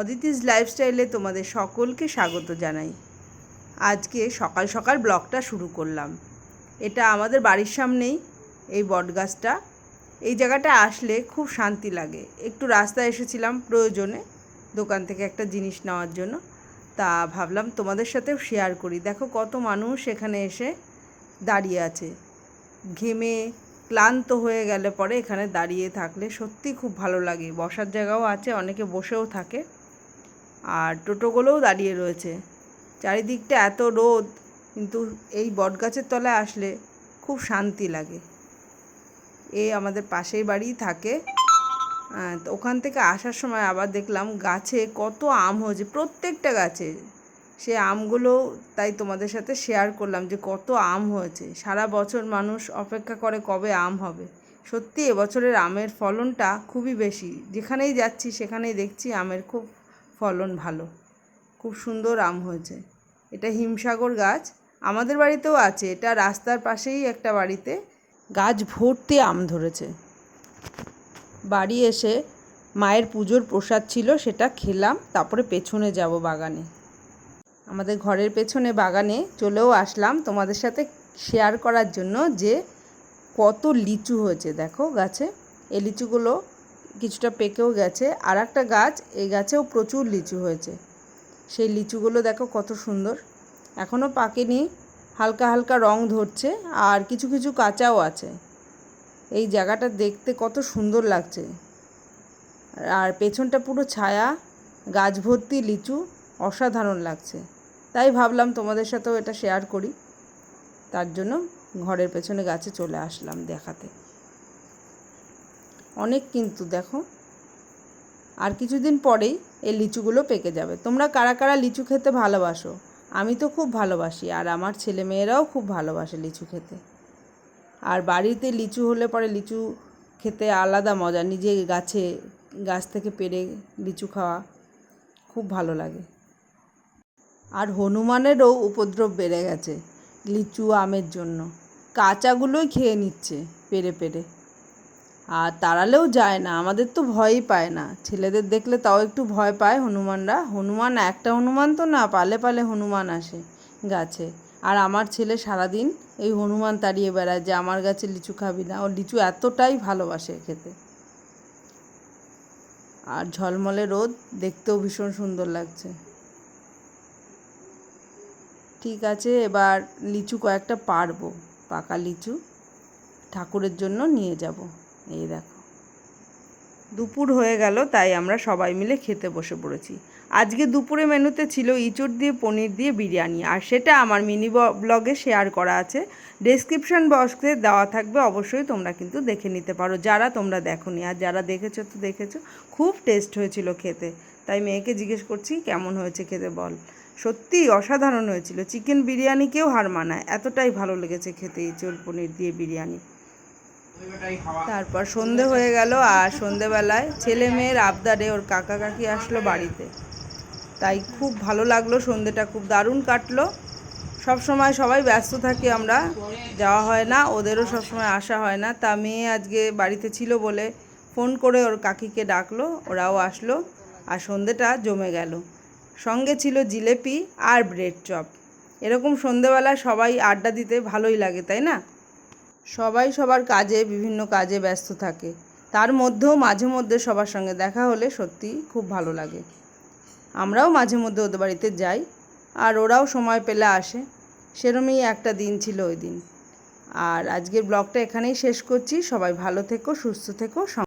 অদিতিস লাইফস্টাইলে তোমাদের সকলকে স্বাগত জানাই। আজকে সকাল সকাল ব্লগটা শুরু করলাম। এটা আমাদের বাড়ির সামনেই এই বটগাছটা। এই জায়গাটা আসলে খুব শান্তি লাগে। একটু রাস্তায় এসেছিলাম প্রয়োজনে দোকান থেকে একটা জিনিস নেওয়ার জন্য। তা ভাবলাম তোমাদের সাথেও শেয়ার করি। দেখো কত মানুষ এখানে এসে দাঁড়িয়ে আছে। ঘেমে ক্লান্ত হয়ে গেলে পরে এখানে দাঁড়িয়ে থাকলে সত্যি খুব ভালো লাগে। বসার জায়গাও আছে, অনেকে বসেও থাকে। আর টোটোগুলোও দাঁড়িয়ে রয়েছে। চারিদিকটা এত রোদ, কিন্তু এই বটগাছের তলায় আসলে খুব শান্তি লাগে। এ আমাদের পাশেই বাড়িই থাকে। ওখান থেকে আসার সময় আবার দেখলাম গাছে কত আম হয়েছে, প্রত্যেকটা গাছে। সে আমগুলো তাই তোমাদের সাথে শেয়ার করলাম যে কত আম হয়েছে। সারা বছর মানুষ অপেক্ষা করে কবে আম হবে। সত্যি এবছরের আমের ফলনটা খুবই বেশি। যেখানেই যাচ্ছি, সেখানেই দেখছি আমের খুব ফলন ভালো। খুব সুন্দর আম হয়েছে। এটা হিমসাগর গাছ। আমাদের বাড়িতেও আছে। এটা রাস্তার পাশেই একটা বাড়িতে গাছ ভর্তি আম ধরেছে। বাড়ি এসে মায়ের পুজোর প্রসাদ ছিল, সেটা খেলাম, তারপরে পেছনে যাব বাগানে। আমাদের ঘরের পেছনে বাগানে চলেও আসলাম তোমাদের সাথে শেয়ার করার জন্য যে কত লিচু হয়েছে। দেখো গাছে এই লিচুগুলো কিছুটা পেকেও গেছে। আর একটা গাছ, এই গাছেও প্রচুর লিচু হয়েছে। সেই লিচুগুলো দেখো কত সুন্দর। এখনও পাকেনি, হালকা হালকা রং ধরছে আর কিছু কিছু কাঁচাও আছে। এই জায়গাটা দেখতে কত সুন্দর লাগছে। আর পেছনটা পুরো ছায়া, গাছ ভর্তি লিচু, অসাধারণ লাগছে। তাই ভাবলাম তোমাদের সাথেও এটা শেয়ার করি। তার জন্য ঘরের পেছনে গাছে চলে আসলাম দেখাতে। অনেক কিন্তু দেখো। আর কিছুদিন পরেই এই লিচুগুলো পেকে যাবে। তোমরা কারা কারা লিচু খেতে ভালোবাসো? আমি তো খুব ভালোবাসি, আর আমার ছেলে মেয়েরাও খুব ভালোবাসে লিচু খেতে। আর বাড়িতে লিচু হলে পরে লিচু খেতে আলাদা মজা। নিজে গাছে, গাছ থেকে পেরে লিচু খাওয়া খুব ভালো লাগে। আর হনুমানেরও উপদ্রব বেড়ে গেছে লিচু আমের জন্য। কাঁচাগুলোই খেয়ে নিচ্ছে পেরে পেরে। আর তাড়ালেও যায় না, আমাদের তো ভয়ই পায় না। ছেলেদের দেখলে তাও একটু ভয় পায় হনুমানরা। হনুমান একটা হনুমান তো না, পালে পালে হনুমান আসে গাছে। আর আমার ছেলে সারাদিন এই হনুমান তাড়িয়ে বেড়ায় যে আমার গাছে লিচু খাবি না। ও লিচু এতটাই ভালোবাসে খেতে। আর ঝলমলে রোদ, দেখতেও ভীষণ সুন্দর লাগছে। ঠিক আছে, এবার লিচু কয়েকটা পারব, পাকা লিচু ঠাকুরের জন্য নিয়ে যাব। এই দেখো। দুপুর হয়ে গেল, তাই আমরা সবাই মিলে খেতে বসে পড়েছি। আজকে দুপুরে মেনুতে ছিল ইঁচড় দিয়ে, পনির দিয়ে বিরিয়ানি, আর সেটা আমার মিনি ব্লগে শেয়ার করা আছে। ডেসক্রিপশন বক্সে দেওয়া থাকবে, অবশ্যই তোমরা কিন্তু দেখে নিতে পারো, যারা তোমরা দেখো নি আর যারা দেখেছ তো দেখেছ, খুব টেস্ট হয়েছিল খেতে। তাই মেয়েকে জিজ্ঞেস করছি, কেমন হয়েছে খেতে বল। সত্যি অসাধারণ হয়েছিল। চিকেন বিরিয়ানিকেও হার মানায়। এতটাই ভালো লেগেছে খেতে চোল পনির দিয়ে বিরিয়ানি। তারপর সন্ধে হয়ে গেল আর সন্ধেবেলায় ছেলে মেয়ের আবদারে ওর কাকা কাকি আসলো বাড়িতে। তাই খুব ভালো লাগল, সন্ধেটা খুব দারুণ কাটলো। সব সময় সবাই ব্যস্ত থাকি আমরা, যাওয়া হয় না, ওদেরও সব সময় আসা হয় না। তা মেয়ে আজকে বাড়িতে ছিল বলে ফোন করে ওর কাকিকে ডাকলো, ওরাও আসলো, আর সন্ধেটা জমে গেল। সঙ্গে ছিল জিলেপি আর ব্রেড চপ। এরকম সন্ধেবেলায় সবাই আড্ডা দিতে ভালোই লাগে, তাই না? সবাই সবার কাজে, বিভিন্ন কাজে ব্যস্ত থাকে। তার মধ্যেও মাঝে মধ্যে সবার সঙ্গে দেখা হলে সত্যি খুব ভালো লাগে। আমরাও মাঝে মধ্যে ওদের বাড়িতে যাই, আর ওরাও সময় পেলে আসে। সেরমই একটা দিন ছিল ওই দিন। আর আজকের ব্লগটা এখানেই শেষ করছি। সবাই ভালো থেকো, সুস্থ থেকো